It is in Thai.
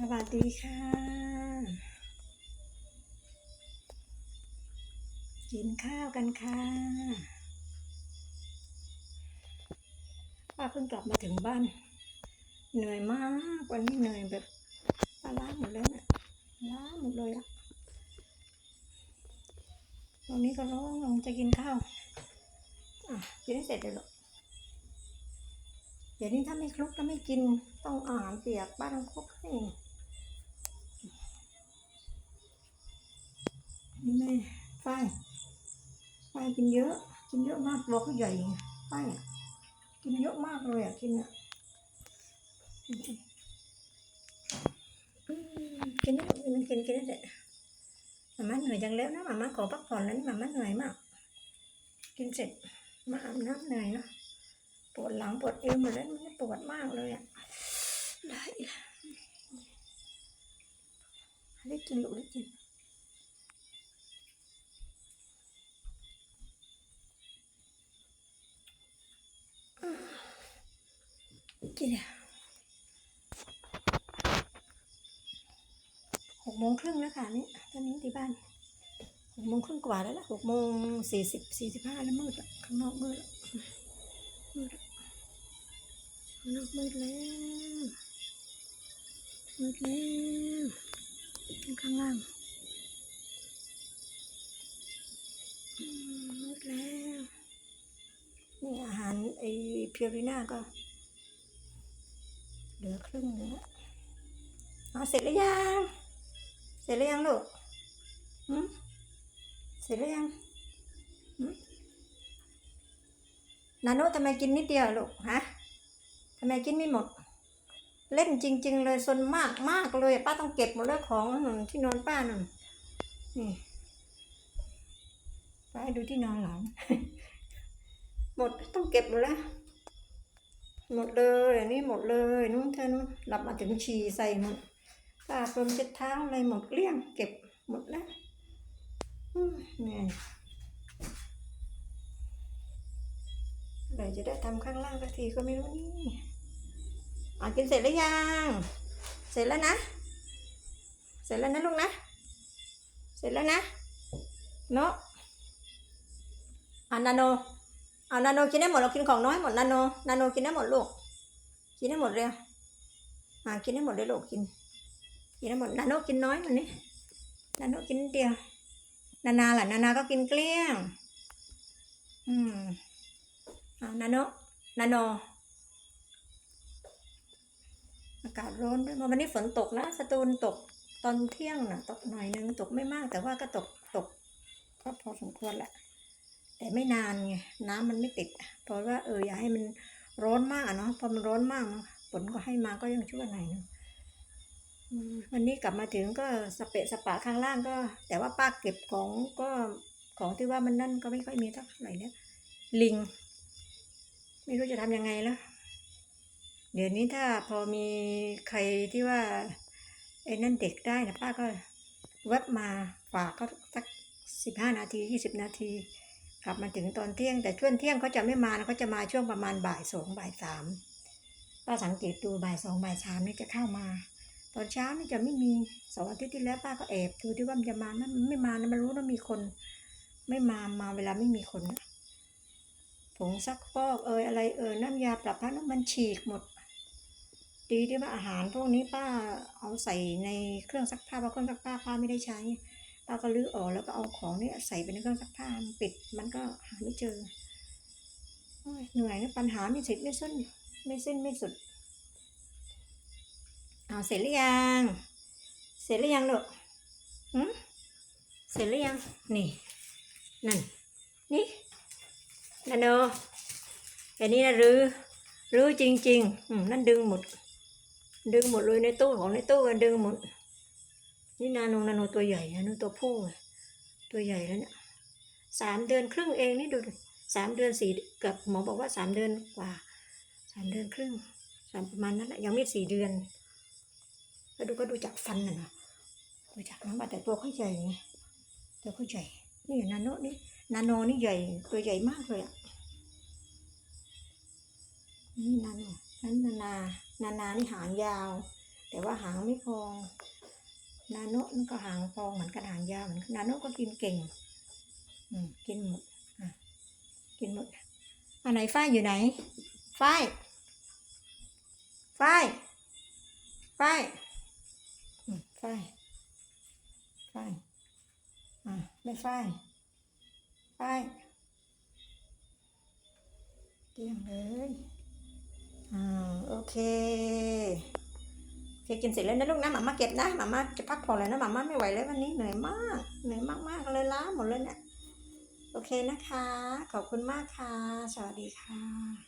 สวัสดีค่ะกินข้าวกันค่ะป้าเพิ่งกลับมาถึงบ้าน เหนื่อยมากวันนี้เหนื่อยแบบป้าล้าหมดเลยนะล้าหมดเลยอะตอนนี้ก็ร้องลงจะกินข้าวอะกินให้เสร็จเลยหรอกเดี๋ยวนี้ถ้าไม่คลุกแล้วไม่กินต้องอาหารเปียกป้าต้องคลุกให้ นี่แม่ฝ้ายฝ้ายกินเยอะ กินเยอะมากตัวเขาใหญ่ฝ้ายกินเยอะมากเลยอะกินอะอืมกินได้กินกินกินได้เลยมาม่าเหนื่อยจังแล้วนะมาม่าขอพักผ่อนแล้วนี่มาม่าเหนื่อยมาก กินเสร็จมาอาบน้ำเหนื่อยเนาะปวดหลังปวดเอวหมดแล้วมันปวดมากเลยอะได้ละได้กินลูกได้กิน กี่เนี่ยหกโมงครึ่งแล้วค่ะนี่ตอนนี้ที่บ้านหกโมงครึ่งกว่าแล้วล่ะหกโมงสี่สิบสี่สิบห้าแล้วมืดละข้างนอกมืดละมืดละข้างนอกมืดแล้วมืดแล้วข้างล่างมืดแล้วนี่อาหารไอเพียริน่าก็ ลือครึ่งนึงแล้วเอาเสร็จหรือยัง เสร็จหรือยังลูกหืมเสร็จหรือยังหืมนาโนทำไมกินนิดเดียวลูกฮะทำไมกินไม่หมด เล่นจริง ๆ เลยซนมากมากเลยป้าต้องเก็บหมดแล้วของที่นอนป้านั่นนี่ป้าดูที่นอนหลังหมดต้องเก็บหมดแล้ว หมดเลยอันนี้หมดเลยนู้นเธอนู้นหลับมาถึงฉี่ใส่หมดตาเปิมเช็ดเท้าอะไรหมดเกลี้ยงเก็บหมดแล้วเนื่ยเดี๋ยวจะได้ทำข้างล่างสักทีก็ไม่รู้นี่อ่ากินเสร็จหรือยัง เสร็จแล้วนะ เสร็จแล้วนะลูกนะ เสร็จแล้วนะเนาะอ่านาโน เอานาโนกินได้หมดเรากินของน้อยหมดนาโนนาโนกินได้หมดลูกกินได้หมดเลยอ่ากินได้หมดเลยลูกกินกินได้หมดนาโนกินน้อยมันนี่นาโนกินเดียวนานาล่ะนานาก็กินเกลี้ยง อืมอ่านาโนนาโนอากาศร้อนด้วยวันนี้ฝนตกนะสตูลตกตอนเที่ยงน่ะ ตกหน่อยนึงตกไม่มากแต่ว่าก็ตกตกก็พอสมควรแหละ แต่ไม่นานไงน้ำมันไม่ติด เพราะว่าเอออย่าให้มันร้อนมากอะเนาะพอมันร้อนมากฝนก็ให้มาก็ยังช่วยหน่อยนึงวันนี้กลับมาถึงก็สเปะสปะข้างล่างก็ แต่ว่าป้าเก็บของก็ของที่ว่ามันนั่นก็ไม่ค่อยมีเท่าไหร่แล้วลิง ไม่รู้จะทำยังไงแล้วเดี๋ยวนี้ถ้าพอมีใครที่ว่าไอ้นั่นเด็กได้นะป้าก็แวบมาฝากก็สักสิบห้านาทียี่สิบนาที กลับมาถึงตอนเที่ยงแต่ช่วงเที่ยงเขาจะไม่มานะเขาจะมาช่วงประมาณบ่ายสองบ่ายสามป้าสังเกตดูบ่ายสองบ่ายสามนี่จะเข้ามา ตอนเช้านี่จะไม่มีสองอาทิตย์ที่แล้วป้าก็แอบดูที่ว่ามันจะมานะมันไม่มานะมันรู้ว่ามีคน ไม่มามาเวลาไม่มีคนนะผงซักฟอกเอยอะไรเอยน้ำยาปรับผ้านุ่มมันฉีกหมด ดีที่ว่าอาหารพวกนี้ป้าเอาใส่ในเครื่องซักผ้าเพราะเครื่องซักผ้าป้าไม่ได้ใช้ ป้าก็ลื้อออกแล้วก็เอาของนี่ใส่ไปในเครื่องซักผ้าปิดมันก็หาไม่เจอเหนื่อยนะปัญหาไม่สิ้นไม่สิ้นไม่สิ้นไม่สุดเอาเสร็จหรือยัง เสร็จหรือยังลูกหืมเสร็จหรือยัง นี่นั่นนี่นันโนแต่นี่นะรื้อรื้อจริงๆอืมนั่นดึงหมด ดึงหมดเลยในตู้ของในตู้กันดึงหมด นี่นาโนนาโนตัวใหญ่นาโนตัวผู้ตัวใหญ่แล้วเนี่ยสามเดือนครึ่งเองนี่ดูสามเดือนสี่เกือบหมอบอกว่าสามเดือนกว่าสามเดือนครึ่งสามประมาณนั้นแหละยังไม่สี่เดือนก็ดูก็ดูจากฟันน่ะนะดูจากน้ำแต่ตัวเขาใหญ่ไงตัวเขาใหญ่นี่นาโนนี่นาโนนี่ใหญ่ตัวใหญ่มากเลยอะนี่นาโนนั้นนานานานานี่หางยาว แต่ว่าหางไม่พอง นาโนะมันก็หางพองเหมือนกันหางยาวเหมือนนาโนะก็กินเก่งอืมกินหมดอะกินหมดอันไหนฝ้ายอยู่ไหนฝ้ายฝ้ายฝ้ายฝ้ายฝ้ายอะไม่ฝ้ายฝ้ายเกลี้ยงเลยอ่าโอเค เคกินเสร็จแล้วนะลูกนะหมาม่าเก็บนะหมาม่าจะพักผ่อนเลยนะหมาม่าไม่ไหวแล้ววันนี้เหนื่อยมากเหนื่อยมากๆเลยล้าหมดเลยเนี่ยโอเคนะคะ ขอบคุณมากค่ะ สวัสดีค่ะ